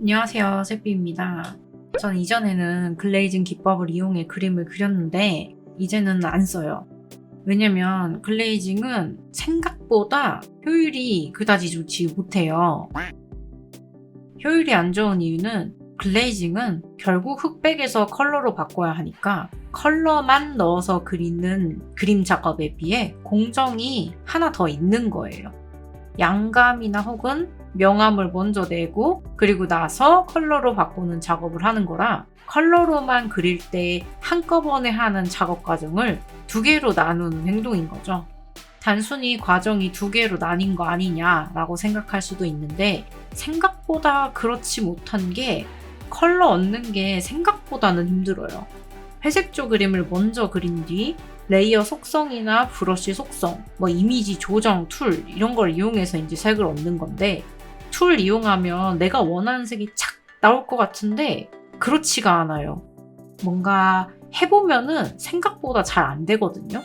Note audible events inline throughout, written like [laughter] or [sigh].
안녕하세요, 세비입니다. 전 이전에는 글레이징 기법을 이용해 그림을 그렸는데 이제는 안 써요. 왜냐면 글레이징은 생각보다 효율이 그다지 좋지 못해요. 효율이 안 좋은 이유는 글레이징은 결국 흑백에서 컬러로 바꿔야 하니까 컬러만 넣어서 그리는 그림 작업에 비해 공정이 하나 더 있는 거예요. 양감이나 혹은 명암을 먼저 내고 그리고 나서 컬러로 바꾸는 작업을 하는 거라 컬러로만 그릴 때 한꺼번에 하는 작업 과정을 두 개로 나누는 행동인 거죠. 단순히 과정이 두 개로 나뉜 거 아니냐라고 생각할 수도 있는데 생각보다 그렇지 못한 게 컬러 얻는 게 생각보다는 힘들어요. 회색조 그림을 먼저 그린 뒤 레이어 속성이나 브러쉬 속성, 뭐 이미지 조정 툴 이런 걸 이용해서 이제 색을 얻는 건데 툴 이용하면 내가 원하는 색이 착 나올 것 같은데 그렇지가 않아요. 뭔가 해보면은 생각보다 잘 안 되거든요.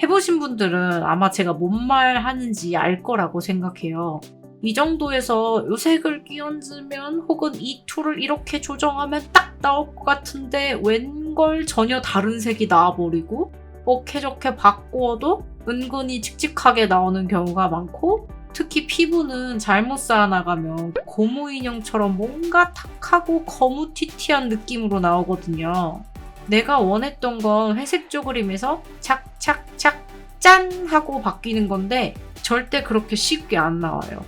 해보신 분들은 아마 제가 뭔 말 하는지 알 거라고 생각해요. 이 정도에서 요 색을 끼얹으면 혹은 이 툴을 이렇게 조정하면 딱 나올 것 같은데 웬걸 전혀 다른 색이 나와버리고 어케 저케 바꾸어도 은근히 칙칙하게 나오는 경우가 많고 특히 피부는 잘못 쌓아나가면 고무 인형처럼 뭔가 탁하고 거무튀튀한 느낌으로 나오거든요. 내가 원했던 건 회색조 그림에서 착착착 짠 하고 바뀌는 건데 절대 그렇게 쉽게 안 나와요.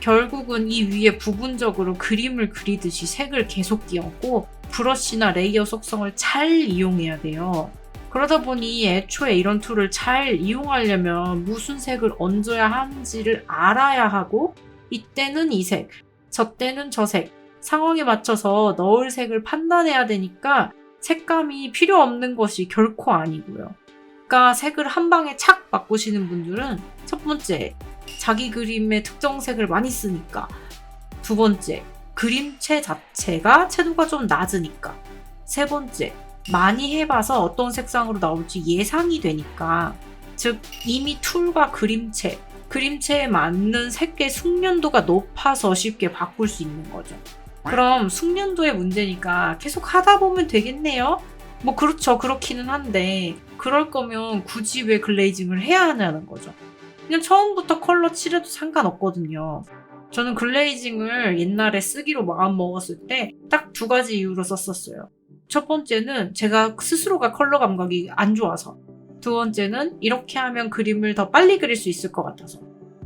결국은 이 위에 부분적으로 그림을 그리듯이 색을 계속 끼얹고 브러쉬나 레이어 속성을 잘 이용해야 돼요. 그러다 보니 애초에 이런 툴을 잘 이용하려면 무슨 색을 얹어야 하는지를 알아야 하고 이때는 이 색, 저 때는 저 색, 상황에 맞춰서 넣을 색을 판단해야 되니까 색감이 필요 없는 것이 결코 아니고요. 그러니까 색을 한 방에 착 바꾸시는 분들은 첫 번째, 자기 그림의 특정 색을 많이 쓰니까. 두 번째, 그림체 자체가 채도가 좀 낮으니까. 세 번째, 많이 해봐서 어떤 색상으로 나올지 예상이 되니까. 즉, 이미 툴과 그림체, 그림체에 맞는 색의 숙련도가 높아서 쉽게 바꿀 수 있는 거죠. 그럼 숙련도의 문제니까 계속 하다 보면 되겠네요? 뭐 그렇죠. 그렇기는 한데 그럴 거면 굳이 왜 글레이징을 해야 하냐는 거죠. 그냥 처음부터 컬러 칠해도 상관없거든요. 저는 글레이징을 옛날에 쓰기로 마음 먹었을 때 딱 두 가지 이유로 썼었어요. 첫 번째는 제가 스스로가 컬러 감각이 안 좋아서. 두 번째는 이렇게 하면 그림을 더 빨리 그릴 수 있을 것 같아서.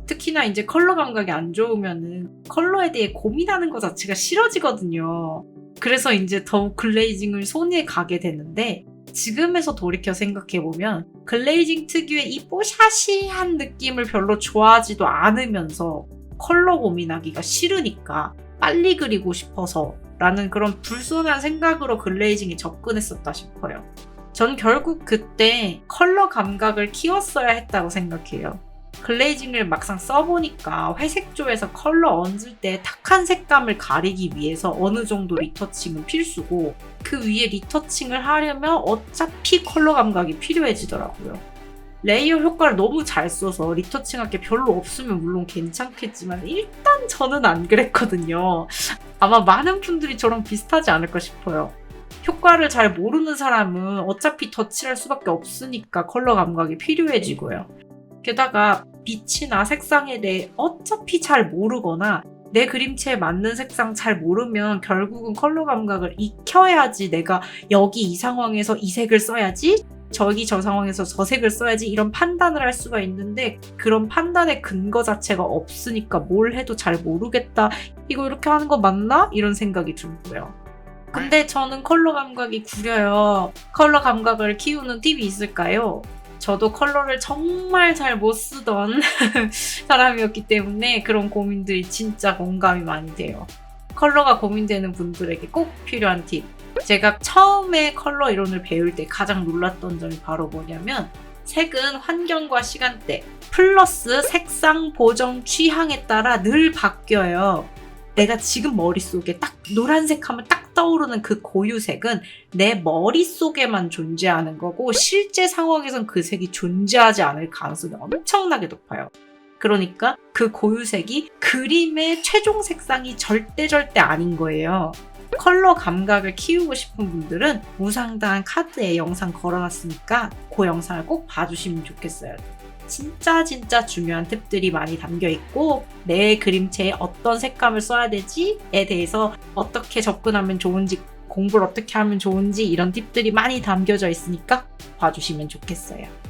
특히나 이제 컬러 감각이 안 좋으면은 컬러에 대해 고민하는 것 자체가 싫어지거든요. 그래서 이제 더욱 글레이징을 손에 가게 되는데 지금에서 돌이켜 생각해보면 글레이징 특유의 이 뽀샤시한 느낌을 별로 좋아하지도 않으면서 컬러 고민하기가 싫으니까 빨리 그리고 싶어서 라는 그런 불순한 생각으로 글레이징에 접근했었다 싶어요. 전 결국 그때 컬러 감각을 키웠어야 했다고 생각해요. 글레이징을 막상 써보니까 회색조에서 컬러 얹을 때 탁한 색감을 가리기 위해서 어느 정도 리터칭은 필수고 그 위에 리터칭을 하려면 어차피 컬러 감각이 필요해지더라고요. 레이어 효과를 너무 잘 써서 리터칭할 게 별로 없으면 물론 괜찮겠지만 일단 저는 안 그랬거든요. 아마 많은 분들이 저랑 비슷하지 않을까 싶어요. 효과를 잘 모르는 사람은 어차피 덧칠할 수밖에 없으니까 컬러 감각이 필요해지고요. 게다가 빛이나 색상에 대해 어차피 잘 모르거나 내 그림체에 맞는 색상 잘 모르면 결국은 컬러 감각을 익혀야지 내가 여기 이 상황에서 이 색을 써야지 저기 저 상황에서 저 색을 써야지 이런 판단을 할 수가 있는데 그런 판단의 근거 자체가 없으니까 뭘 해도 잘 모르겠다 이거 이렇게 하는 거 맞나? 이런 생각이 들고요. 근데 저는 컬러 감각이 구려요. 컬러 감각을 키우는 팁이 있을까요? 저도 컬러를 정말 잘 못 쓰던 [laughs] 사람이었기 때문에 그런 고민들이 진짜 공감이 많이 돼요. 컬러가 고민되는 분들에게 꼭 필요한 팁. 제가 처음에 컬러 이론을 배울 때 가장 놀랐던 점이 바로 뭐냐면 색은 환경과 시간대 플러스 색상 보정 취향에 따라 늘 바뀌어요. 내가 지금 머릿속에 딱 노란색 하면 딱 떠오르는 그 고유색은 내 머릿속에만 존재하는 거고 실제 상황에선 그 색이 존재하지 않을 가능성이 엄청나게 높아요. 그러니까 그 고유색이 그림의 최종 색상이 절대 절대 아닌 거예요. 컬러 감각을 키우고 싶은 분들은 무상단 카드에 영상 걸어놨으니까 그 영상을 꼭 봐주시면 좋겠어요. 진짜 진짜 중요한 팁들이 많이 담겨 있고 내 그림체에 어떤 색감을 써야 되지에 대해서 어떻게 접근하면 좋은지 공부를 어떻게 하면 좋은지 이런 팁들이 많이 담겨져 있으니까 봐주시면 좋겠어요.